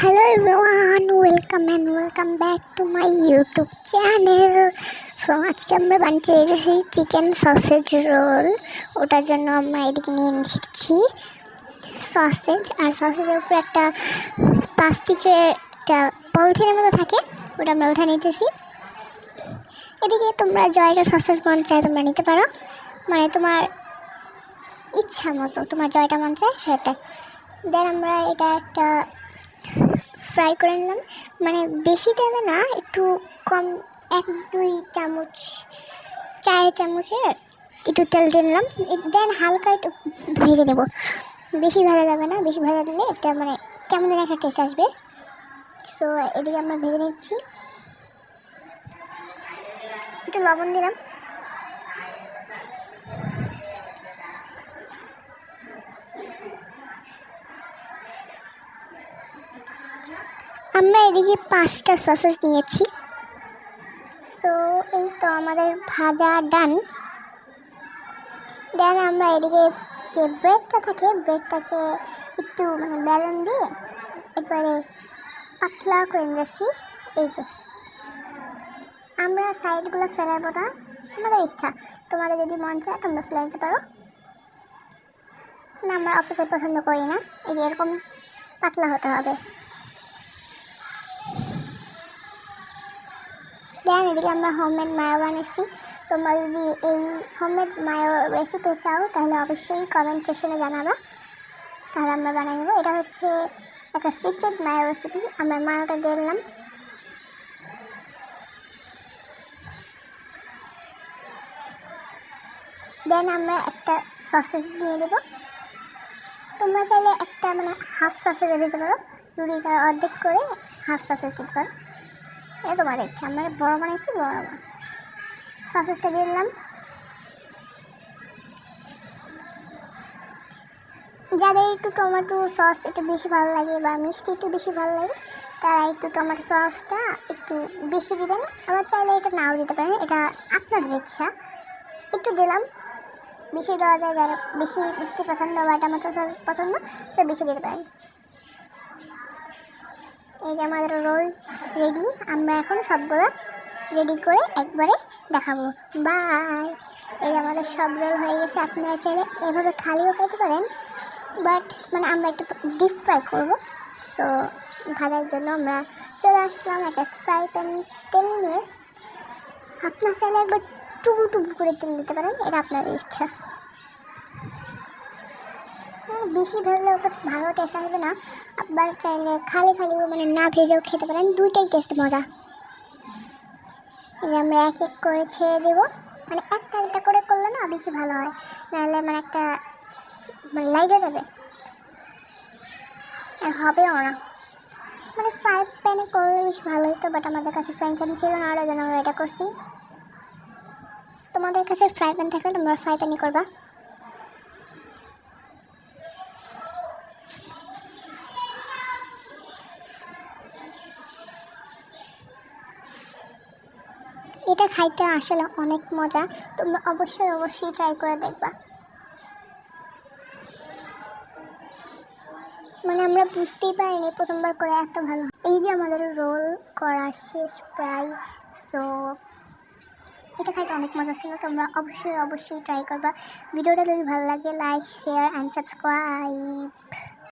Hello everyone, welcome and welcome back to my YouTube channel. So আজকে আমরা বানিয়ে এসেছি চিকেন সসেজ রোল ওটার জন্য আমরা এদিকে নিয়ে নিচ্ছি সসেজ আর সসেজের উপরে একটা প্লাস্টিকের একটা পলিথিনের মতো থাকে ওটা আমরা উঠে নিতেছি। এদিকে তোমরা জয়টা সসেজ মন চায় তোমরা নিতে পারো। মানে তোমার ইচ্ছা মতো তোমার জয়টা মন চায় সেটা। দেন আমরা এটা একটা ফ্রাই করে নিলাম। মানে বেশি তেলে না, একটু কম, এক, দুই চামচ চায়ের চামচের একটু তেল দিয়ে নিলাম। দেন হালকা একটু ভেজে নেব। বেশি ভাজা যাবে না, বেশি ভাজা দিলে একটা মানে কেমন যেন একটা টেস্ট আসবে। সো এদিকে আমরা ভেজে নিচ্ছি। একটু লবণ দিলাম। আমরা এদিকে পাঁচটা সসেস নিয়েছি। সো এই তো আমাদের ভাজা ডান দেন আমরা এদিকে যে ব্রেডটা থাকে ব্রেডটাকে একটু মানে বেলন দিয়ে একবারে পাতলা করে নিয়েছি। এই যে। আমরা সাইডগুলো ফেলাবো না আমাদের ইচ্ছা। তোমাদের যদি মন চায়, তোমরা ফেলে নিতে পারো। না, আমরা অপচয় পছন্দ করি না। এই যে এরকম পাতলা হতে হবে। দেন, এদিকে আমরা হোমমেড মায়ো বানিয়েছি। তোমরা যদি এই হোমমেড মায়ো রেসিপি চাও, তাহলে অবশ্যই কমেন্ট সেকশনে জানাবা। তাহলে আমরা বানিয়ে নেব। এটা হচ্ছে একটা সিক্রেট মায়ো রেসিপি আমরা মায়োটা দিলাম। দেন আমরা একটা সসেস দিয়ে দেবো। তোমরা চাইলে একটা মানে হাফ সসেজ দিতে পারো। রুটিটার অর্ধেক করে হাফ সসেজ দিতে পারো। এটা তোমার ইচ্ছা আমরা বড় বানাইছি, বড় সসেসটা দিয়ে দিলাম। যাদের একটু টমেটো সস একটু বেশি ভালো লাগে বা মিষ্টি একটু বেশি ভালো লাগে, তারা একটু টমেটো সসটা একটু বেশি দিবেন। আবার চাইলে এটা নাও দিতে পারেন, এটা আপনাদের ইচ্ছা। একটু দিলাম। বেশি দেওয়া যায় যারা বেশি মিষ্টি পছন্দ বা টমেটো সস পছন্দ সেটা বেশি দিতে পারেন। এই যে আমাদের রোল রেডি আমরা এখন সবগুলো রেডি করে একবারে দেখাবো। বাই এই যে আমাদের সব রোল হয়ে গেছে, আপনারা চাইলে এভাবে খালিও খেতে পারেন বাট মানে আমরা একটু ডিপ ফ্রাই করব। সো ভাজার জন্য আমরা চলে আসলাম একটা ফ্রাই প্যান তেল নিয়ে। আপনার চাইলে একবার টুবু টুবু করে তেল দিতে পারেন, এটা আপনার ইচ্ছা। বেশি ভাজলে অত ভালো টেস্ট আসবে না। আবার চাইলে খালি খালি মানে না ভেজেও খেতে পারেন, দুইটাই টেস্ট মজা। এই যে আমরা এক এক করে ছেড়ে দেবো। মানে একটা একটা করে করলে না বেশি ভালো হয়। নাহলে মানে একটা মানে লাইগে যাবে। আর হবেও না। মানে ফ্রাই প্যানে করলে বেশি ভালো হতো বাট আমাদের কাছে ফ্রাই প্যান ছিল না আর জন্য আমরা এটা করছি। তোমাদের কাছে ফ্রাই প্যান থাকলে তোমরা ফ্রাই প্যানই করবা। এটা খাইতে আসলে অনেক মজা। তোমরা অবশ্যই অবশ্যই ট্রাই করে দেখবা। মানে আমরা বুঝতেই পারিনি প্রথমবার করে এত ভালো। এই যে আমাদের রোল করা শেষ প্রায় সো এটা খাইতে অনেক মজা ছিল। তোমরা অবশ্যই অবশ্যই ট্রাই করবা। ভিডিওটা যদি ভালো লাগে লাইক শেয়ার অ্যান্ড সাবস্ক্রাইব